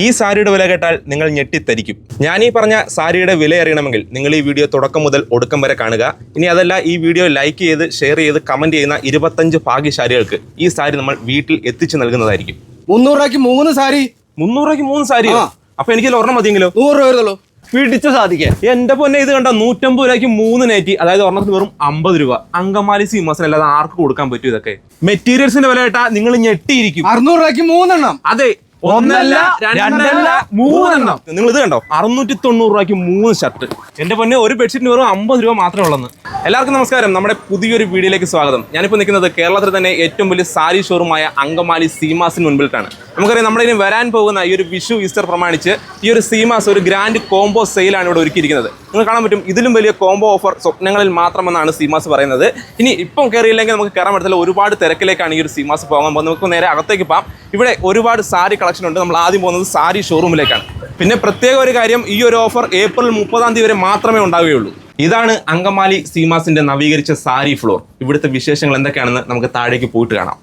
ഈ സാരിയുടെ വില കേട്ടാൽ നിങ്ങൾ ഞെട്ടിത്തരിക്കും. ഞാൻ ഈ പറഞ്ഞ സാരിയുടെ വില അറിയണമെങ്കിൽ നിങ്ങൾ ഈ വീഡിയോ തുടക്കം മുതൽ ഒടുക്കം വരെ കാണുക. ഇനി അതല്ല ഈ വീഡിയോ ലൈക്ക് ചെയ്ത് ഷെയർ ചെയ്ത് കമന്റ് ചെയ്യുന്ന ഇരുപത്തഞ്ച് ഭാഗ്യശാലികൾക്ക് ഈ സാരി നമ്മൾ വീട്ടിൽ എത്തിച്ചു നൽകുന്നതായിരിക്കും. മുന്നൂറ് രൂപയ്ക്ക് മൂന്ന് സാരി? മുന്നൂറ് രൂപയ്ക്ക് മൂന്ന് സാരി. അപ്പൊ എനിക്ക് ഒരെണ്ണം മതിയെങ്കിലോ? നൂറ് രൂപ വരുന്നുള്ളൂ. പിടിച്ചു സാധിക്കേ എന്റെ പൊന്നെ ഇത് കണ്ട നൂറ്റമ്പത് രൂപയ്ക്ക് മൂന്ന് നെറ്റി അതായത് ഒരെണ്ണത്തിന് വെറും അമ്പത് രൂപ. അങ്കമാലി സീമാസിന് അല്ലാതെ ആർക്ക് കൊടുക്കാൻ പറ്റും ഇതൊക്കെ. മെറ്റീരിയൽസിന്റെ വില കേട്ടാ നിങ്ങൾ ഞെട്ടിയിരിക്കും. അറുന്നൂറ് രൂപയ്ക്ക് മൂന്നെണ്ണം. അതെ ഒന്നല്ല, രണ്ടല്ല, മൂന്നെണ്ണം. നിങ്ങൾ ഇത് കണ്ടോ? അറുന്നൂറ്റി തൊണ്ണൂറ് രൂപയ്ക്ക് മൂന്ന് ഷർട്ട് എന്റെ പൊന്നെ ഒരു ബെഡ്ഷീറ്റിന് വെറും അമ്പത് രൂപ മാത്രമേ ഉള്ളന്ന്. എല്ലാവർക്കും നമസ്കാരം. നമ്മുടെ പുതിയൊരു വീഡിയോയിലേക്ക് സ്വാഗതം. ഞാനിപ്പോൾ നിൽക്കുന്നത് കേരളത്തിൽ തന്നെ ഏറ്റവും വലിയ സാരി ഷോറൂമായ അങ്കമാലി സീമാസിന് മുൻപിലാണ് നമുക്കറിയാം നമ്മുടെ ഇനി വരാൻ പോകുന്ന ഈ ഒരു വിഷു ഈസ്റ്റർ പ്രമാണിച്ച് ഈ ഒരു സീമാസ് ഒരു ഗ്രാൻഡ് കോംബോ സെയിലാണ് ഇവിടെ ഒരുക്കിയിരിക്കുന്നത്. നിങ്ങൾ കാണാൻ പറ്റും ഇതിലും വലിയ കോംബോ ഓഫർ സ്വപ്നങ്ങളിൽ മാത്രമെന്നാണ് സീമാസ് പറയുന്നത്. ഇനി ഇപ്പം കയറിയില്ലെങ്കിൽ നമുക്ക് കയറാൻ പറ്റത്തില്ല. ഒരുപാട് തിരക്കിലേക്കാണ് ഈ ഒരു സീമാസ് പോകാൻ പോകുന്നത്. നമുക്ക് നേരെ അകത്തേക്ക് പോകാം. ഇവിടെ ഒരുപാട് സാരി കളക്ഷൻ ഉണ്ട്. നമ്മൾ ആദ്യം പോകുന്നത് സാരി ഷോറൂമിലേക്കാണ് പിന്നെ പ്രത്യേക ഒരു കാര്യം ഈ ഒരു ഓഫർ ഏപ്രിൽ മുപ്പതാം തീയതി വരെ മാത്രമേ ഉണ്ടാവുകയുള്ളൂ. ഇതാണ് അങ്കമാലി സീമാസിന്റെ നവീകരിച്ച സാരി ഫ്ലോർ ഇവിടുത്തെ വിശേഷങ്ങൾ എന്തൊക്കെയാണെന്ന് നമുക്ക് താഴേക്ക് പോയിട്ട് കാണാം.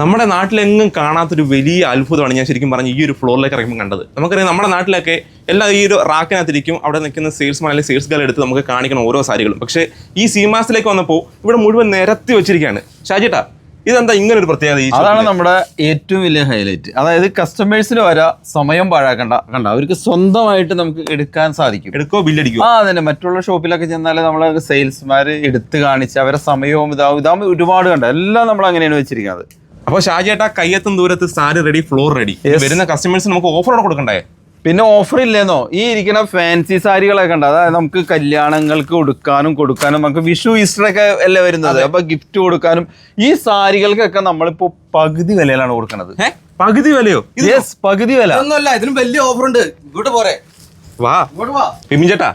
നമ്മുടെ നാട്ടിലെങ്ങും കാണാത്തൊരു വലിയ അത്ഭുതമാണ് ഞാൻ ശരിക്കും പറഞ്ഞു ഈ ഒരു ഫ്ലോറിലേക്ക് ഇറങ്ങുമ്പോൾ കണ്ടത്. നമുക്കറിയാം നമ്മുടെ നാട്ടിലൊക്കെ എല്ലാ ഈ ഒരു റാക്കിനകത്തിരിക്കും അവിടെ നിൽക്കുന്ന സെയിൽസ്മാൻ അല്ലെങ്കിൽ സെയിൽസ് ഗേൾ എടുത്ത് നമുക്ക് കാണിക്കണം ഓരോ സാരികളും. പക്ഷേ ഈ സീമാസിലേക്ക് വന്നപ്പോൾ ഇവിടെ മുഴുവൻ നിരത്തി വെച്ചിരിക്കുകയാണ്. ഷാജിട്ടാ ഇതെന്താ ഇങ്ങനെ ഒരു പ്രത്യേകത അതാണ് നമ്മുടെ ഏറ്റവും വലിയ ഹൈലൈറ്റ് അതായത് കസ്റ്റമേഴ്സിന് വരാ സമയം പാഴാക്കണ്ട കണ്ട അവർക്ക് സ്വന്തമായിട്ട് നമുക്ക് എടുക്കാൻ സാധിക്കും. എടുക്കോ ബില്ലടിക്കും ആ അതന്നെ. മറ്റുള്ള ഷോപ്പിലൊക്കെ ചെന്നാൽ നമ്മളെ സെയിൽസ്മാർ എടുത്ത് കാണിച്ച് അവരെ സമയവും ഇതാവും. ഇതാവുമ്പോൾ ഒരുപാട് കണ്ട എല്ലാം നമ്മൾ അങ്ങനെയാണ് വെച്ചിരിക്കുന്നത്. അപ്പോൾ ഷാജിയേട്ടാ കയ്യെത്തും ദൂരത്ത് സാരി റെഡി ഫ്ലോർ റെഡി വരുന്ന കസ്റ്റമേഴ്സ് നമുക്ക് ഓഫറോടെ കൊടുക്കണ്ടേ? പിന്നെ ഓഫർ ഇല്ലെന്നോ? ഈ ഇരിക്കുന്ന ഫാൻസി സാരികളൊക്കെ ഉണ്ട് അതായത് നമുക്ക് കല്യാണങ്ങൾക്ക് കൊടുക്കാനും കൊടുക്കാനും നമുക്ക് വിഷു ഈസ്റ്റർ ഒക്കെ അല്ലേ വരുന്നത്? അപ്പൊ ഗിഫ്റ്റ് കൊടുക്കാനും ഈ സാരികൾക്കൊക്കെ നമ്മളിപ്പോ പകുതി വിലയിലാണ് കൊടുക്കുന്നത് പകുതി വിലയോ? യെസ് പകുതി വില. ഒന്നുമല്ല ഇതിനും വലിയ ഓഫർ ഉണ്ട്. ഇങ്ങോട്ട് പോരെ. വാ. ഇങ്ങോട്ട് വാ. പിമിൻ ചേട്ടാ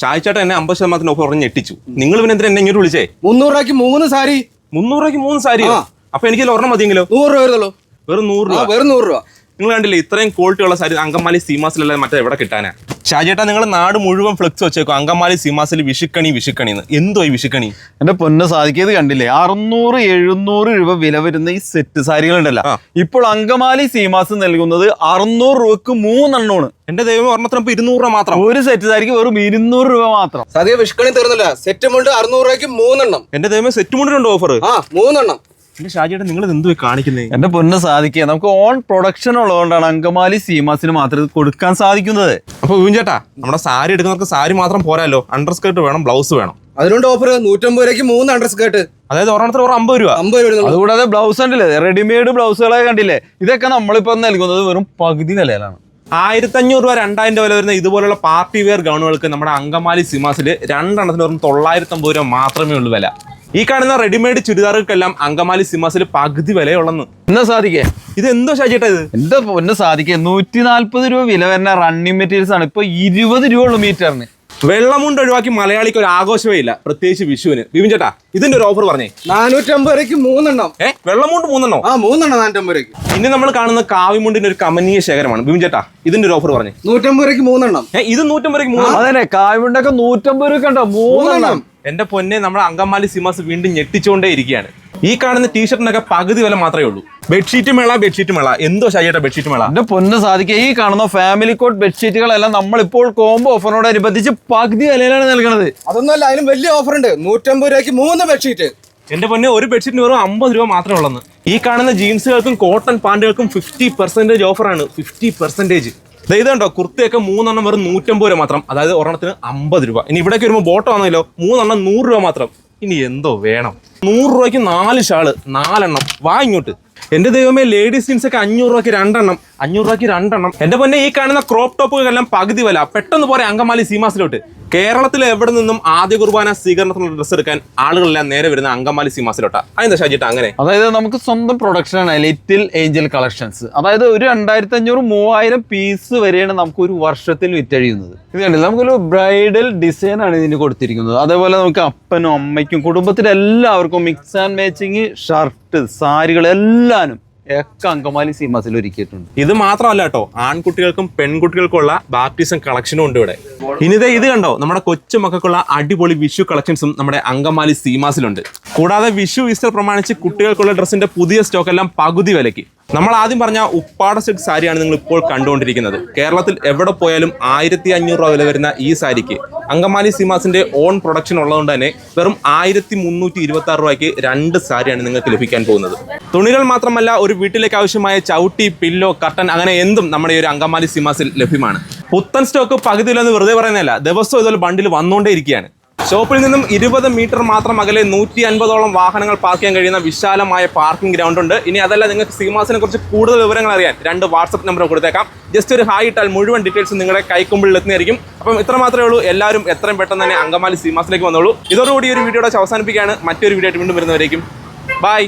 ഷാജി ചേട്ടാ എന്നെ അമ്പത് ശതമാനത്തിന് ഓഫർ പറഞ്ഞ് ഞെട്ടിച്ചു. നിങ്ങൾ പിന്നെ എന്തിനാ എന്നെ ഇങ്ങോട്ട് വിളിച്ചേ? മുന്നൂറ് രൂപയ്ക്ക് മൂന്ന് സാരി. മുന്നൂറ് രൂപയ്ക്ക് മൂന്ന് സാരി ആ. അപ്പൊ എനിക്ക് ഒരെണ്ണം മതിയെങ്കിലോ? നൂറ് രൂപ വരുന്നുള്ളൂ. വെറും നൂറ് ആ രൂപ വെറും നൂറ് രൂപ. നിങ്ങൾ കണ്ടില്ലേ ഇത്രയും ക്വാളിറ്റി ഉള്ള സാരി അങ്കമാലി സീമാസിലല്ല മറ്റേ എവിടെ കിട്ടാനാ? ഷാജേട്ടാ നിങ്ങൾ നാട് മുഴുവൻ ഫ്ലെക്സ് വെച്ചേക്കോ. അങ്കമാലി സീമാസിൽ വിഷുക്കണി വിഷുക്കണി എന്ന്. എന്തോ ഈ വിഷുക്കണി എന്റെ പൊന്ന് സാധിക്കിയത് കണ്ടില്ലേ? അറുന്നൂറ് എഴുന്നൂറ് രൂപ വില വരുന്ന ഈ സെറ്റ് സാരികൾ ഉണ്ടല്ലോ ഇപ്പോൾ അങ്കമാലി സീമാസ് നൽകുന്നത് അറുന്നൂറ് രൂപക്ക് മൂന്നെണ്ണമാണ്. എന്റെ ദൈവം ഒരെണ്ണത്തിന് ഇപ്പൊ ഇരുന്നൂറ് രൂപ മാത്രം. ഒരു സെറ്റ് സാരിക്ക് വെറും ഇരുന്നൂറ് രൂപ മാത്രം. സദ്യ വിഷുക്കണി തീർന്നില്ല. സെറ്റ് മുണ്ട് അറുന്നൂറ് രൂപയ്ക്ക് മൂന്നെണ്ണം. എന്റെ ദൈവം സെറ്റ് മുണ്ടിട്ടുണ്ട് ഓഫർ ആ മൂന്നെണ്ണം. എന്റെ ഷാജിയുടെ നിങ്ങൾ ഇത് എന്തോ കാണിക്കുന്നേ? എന്റെ പൊന്ന് സാധിക്കുക നമുക്ക് ഓൺ പ്രൊഡക്ഷൻ ഉള്ളതുകൊണ്ടാണ് അങ്കമാലി സീമാസിന് മാത്രം ഇത് കൊടുക്കാൻ സാധിക്കുന്നത്. അപ്പൊ ചേട്ടാ നമ്മുടെ സാരി എടുക്കുന്നവർക്ക് സാരി മാത്രം പോരാല്ലോ അണ്ടർ സ്കേർട്ട് വേണം ബ്ലൗസ് വേണം. അതിനുണ്ട് ഓഫർ നൂറ്റമ്പത് രൂപയ്ക്ക് മൂന്ന് അണ്ടർ സ്കേർട്ട് അതായത് ഒരെണ്ണത്തിന് ഒരു അമ്പത് രൂപ. അമ്പത് രൂപ അതുകൂടാതെ ബ്ലൗസ് ഉണ്ടല്ലേ റെഡിമെയ്ഡ് ബ്ലൗസുകളെ കണ്ടില്ലേ? ഇതൊക്കെ നമ്മളിപ്പോ നൽകുന്നത് വെറും പകുതി നിലയിലാണ്. ആയിരത്തി അഞ്ഞൂറ് രൂപ രണ്ടായിരം രൂപ വില വരുന്ന ഇതുപോലുള്ള പാർട്ടി വെയർ ഗൗണുകൾക്ക് നമ്മുടെ അങ്കമാലി സിമാസിൽ രണ്ടെണ്ണത്തിന് വെറും തൊള്ളായിരത്തി അമ്പത് രൂപ മാത്രമേ ഉള്ളൂ വില. ഈ കാണുന്ന റെഡിമെയ്ഡ് ചുരിദാറുകൾക്കെല്ലാം അങ്കമാലി സിമാസിൽ പകുതി വിലയുള്ളന്ന്. എന്നാ സാധിക്കേ? ഇത് എന്തോ ഷാജിയേട്ടാ ഇത്? എന്താ പൊന്ന് സാധിക്കേ? നൂറ്റി നാല്പത് രൂപ വില വരുന്ന റണ്ണിങ് മെറ്റീരിയൽസ് ആണ്. ഇപ്പൊ ഇരുപത് രൂപ ഉള്ളു മീറ്ററിന്. വെള്ളമുണ്ട് ഒഴിവാക്കി മലയാളിക്ക് ഒരു ആഘോഷമേ ഇല്ല പ്രത്യേകിച്ച് വിഷുവിന്. ബിബിൻ ചേട്ടാ ഇതിന്റെ ഒരു ഓഫർ പറഞ്ഞേ. നാനൂറ്റമ്പത് രൂപയ്ക്ക് മൂന്നെണ്ണം. ഏ? വെള്ളമുണ്ട് മൂന്നെണ്ണം? ആ മൂന്നെണ്ണം നാനൂറ്റമ്പത് രൂപയ്ക്ക്. ഇനി നമ്മൾ കാണുന്ന കാവിമുണ്ടിന്റെ ഒരു കമനീയ ശേഖരമാണ്. ബിബിൻ ചേട്ടാ ഇതിന്റെ ഒരു ഓഫർ പറഞ്ഞേ. നൂറ്റമ്പത് രൂപയ്ക്ക് മൂന്നെണ്ണം. ഏ ഇത് നൂറ്റമ്പത് രൂപയ്ക്ക് മൂന്നെണ്ണം? അതെ കാവിമുണ്ടൊക്കെ നൂറ്റമ്പത് രൂപ കണ്ടോ? മൂന്നെണ്ണം. എന്റെ പൊന്നെ നമ്മുടെ അങ്കമാലി സിമാസ് വീണ്ടും ഞെട്ടിച്ചുകൊണ്ടേ ഇരിക്കുകയാണ്. ഈ കാണുന്ന ടീഷർട്ടിനൊക്കെ പകുതി വില മാത്രമേ ഉള്ളൂ. ബെഡ്ഷീറ്റ് മേള ബെഡ്ഷീറ്റ് മേള. എന്തോ ശരിയായിട്ട് ബെഡ്ഷീറ്റ് മേള? എന്റെ പൊന്ന് സാധിക്കുക ഈ കാണുന്ന ഫാമിലി കോട്ട് ബെഡ്ഷീറ്റുകളെല്ലാം നമ്മൾ ഇപ്പോൾ കോംബോ ഓഫറിനോടനുബന്ധിച്ച് പകുതി വിലയിലാണ് നൽകുന്നത് അതൊന്നുമല്ല അതിലും വലിയ ഓഫർ ഉണ്ട് നൂറ്റമ്പത് രൂപയ്ക്ക് മൂന്ന് ബെഡ്ഷീറ്റ് എന്റെ പൊന്നെ ഒരു ബെഡ്ഷീറ്റിന് വെറും അമ്പത് രൂപ മാത്രമേ ഉള്ളൂ ഈ കാണുന്ന ജീൻസുകൾക്കും കോട്ടൺ പാന്റുകൾക്കും ഫിഫ്റ്റി പെർസെന്റേജ് ഓഫറാണ് ഫിഫ്റ്റി പെർസെന്റേജ് ഇതുണ്ടോ കുർത്തയൊക്കെ മൂന്നെണ്ണം വെറും നൂറ്റമ്പത് രൂപ മാത്രം. അതായത് ഒരെണ്ണത്തിന് അമ്പത് രൂപ. ഇനി ഇവിടേക്ക് വരുമ്പോൾ ബോട്ടം ആണെങ്കിലോ മൂന്നെണ്ണം നൂറ് രൂപ മാത്രം. ഇനി എന്തോ വേണം. നൂറ് രൂപയ്ക്ക് നാല് ഷാൾ നാലെണ്ണം. വാ ഇങ്ങോട്ട്. എന്റെ ദൈവമേ ലേഡീസ് ജീൻസ് ഒക്കെ അഞ്ഞൂറ് രൂപയ്ക്ക് രണ്ടെണ്ണം. അഞ്ഞൂറ് രൂപയ്ക്ക് രണ്ടെണ്ണം. എന്റെ പൊന്നെ ഈ കാണുന്ന ക്രോപ്പ് ടോപ്പുകളെല്ലാം പകുതി വില. പെട്ടെന്ന് പോരെ അങ്കമാലി സീമാസിലോട്ട്. കേരളത്തിലെ എവിടെ നിന്നും ആദ്യ കുർബാന സ്വീകരണത്തിനുള്ള ഡ്രസ്സ് എടുക്കാൻ ആളുകളെല്ലാം നേരെ വരുന്ന അങ്കമാലി സീമാസിലോട്ട. അതെന്താ ഷാജിട്ട് അങ്ങനെ? അതായത് നമുക്ക് സ്വന്തം പ്രൊഡക്ഷൻ ആണ് ലിറ്റിൽ ഏഞ്ചൽ കളക്ഷൻസ് അതായത് ഒരു രണ്ടായിരത്തി അഞ്ഞൂറ് മൂവായിരം പീസ് വരെയാണ് നമുക്ക് ഒരു വർഷത്തിൽ വിറ്റഴിയുന്നത്. ഇത് കണ്ടില്ല? നമുക്കൊരു ബ്രൈഡൽ ഡിസൈൻ ആണ് ഇതിന് കൊടുത്തിരിക്കുന്നത്. അതേപോലെ നമുക്ക് അപ്പനും അമ്മയ്ക്കും കുടുംബത്തിലെല്ലാവർക്കും മിക്സ് ആൻഡ് മാച്ചിങ് ഷർട്ട് സാരികൾ എല്ലാനും ഒക്കെ അങ്കമാലി സീമാസിൽ ഒരുക്കിയിട്ടുണ്ട്. ഇത് മാത്രമല്ല കേട്ടോ ആൺകുട്ടികൾക്കും പെൺകുട്ടികൾക്കുള്ള ബാപ്റ്റിസം കളക്ഷനും ഉണ്ട് ഇവിടെ. ഇനിതേ ഇത് കണ്ടോ നമ്മുടെ കൊച്ചു മക്കൾക്കുള്ള അടിപൊളി വിഷു കളക്ഷൻസും നമ്മുടെ അങ്കമാലി സീമാസിലുണ്ട് കൂടാതെ വിഷു ഈസ്റ്റർ പ്രമാണിച്ച് കുട്ടികൾക്കുള്ള ഡ്രസ്സിന്റെ പുതിയ സ്റ്റോക്ക് എല്ലാം പകുതി വിലയ്ക്ക്. നമ്മൾ ആദ്യം പറഞ്ഞ ഉപ്പാട സിൽക്ക് സാരിയാണ് നിങ്ങൾ ഇപ്പോൾ കണ്ടുകൊണ്ടിരിക്കുന്നത്. കേരളത്തിൽ എവിടെ പോയാലും ആയിരത്തി അഞ്ഞൂറ് രൂപ വില വരുന്ന ഈ സാരിക്ക്. അങ്കമാലി സീമാസിന്റെ ഓൺ പ്രൊഡക്ഷൻ ഉള്ളതുകൊണ്ട് തന്നെ വെറും ആയിരത്തി മുന്നൂറ്റി ഇരുപത്തി ആറ് രൂപയ്ക്ക് രണ്ട് സാരിയാണ് നിങ്ങൾക്ക് ലഭിക്കാൻ പോകുന്നത്. തുണികൾ മാത്രമല്ല ഒരു വീട്ടിലേക്ക് ആവശ്യമായ ചവിട്ടി പില്ലോ കട്ടൻ അങ്ങനെ എന്തും നമ്മുടെ ഈ ഒരു അങ്കമാലി സീമാസിൽ ലഭ്യമാണ്. പുത്തൻ സ്റ്റോക്ക് പകുതിയില്ലെന്ന് വെറുതെ പറയുന്നതല്ല. ദിവസവും ഇതുപോലെ ബണ്ടിൽ വന്നുകൊണ്ടേ ഇരിക്കുകയാണ് ഷോപ്പിൽ നിന്നും ഇരുപത് മീറ്റർ മാത്രം അകലെ നൂറ്റി അൻപതോളം വാഹനങ്ങൾ പാർക്ക് ചെയ്യാൻ കഴിയുന്ന വിശാലമായ പാർക്കിംഗ് ഗ്രൗണ്ട് ഉണ്ട്. ഇനി അതല്ല നിങ്ങൾക്ക് സീമാസിനെ കുറിച്ച് കൂടുതൽ വിവരങ്ങൾ അറിയാൻ രണ്ട് വാട്സപ്പ് നമ്പർ കൊടുത്തേക്കാം. ജസ്റ്റ് ഒരു ഹായ് ഇട്ടാൽ മുഴുവൻ ഡീറ്റെയിൽസ് നിങ്ങളുടെ കൈക്കുമ്പിളിൽ എത്തുന്നതായിരിക്കും. അപ്പം ഇത്ര മാത്രമേ ഉള്ളൂ. എല്ലാവരും എത്രയും പെട്ടെന്ന് തന്നെ അങ്കമാലി സീമാസിലേക്ക് വന്നോളൂ. ഇതോടുകൂടി ഒരു വീഡിയോയുടെ അവസാനിപ്പിക്കുകയാണ്. മറ്റൊരു വീഡിയോ ആയിട്ട് വീണ്ടും വരുന്നവരേക്കും. ബൈ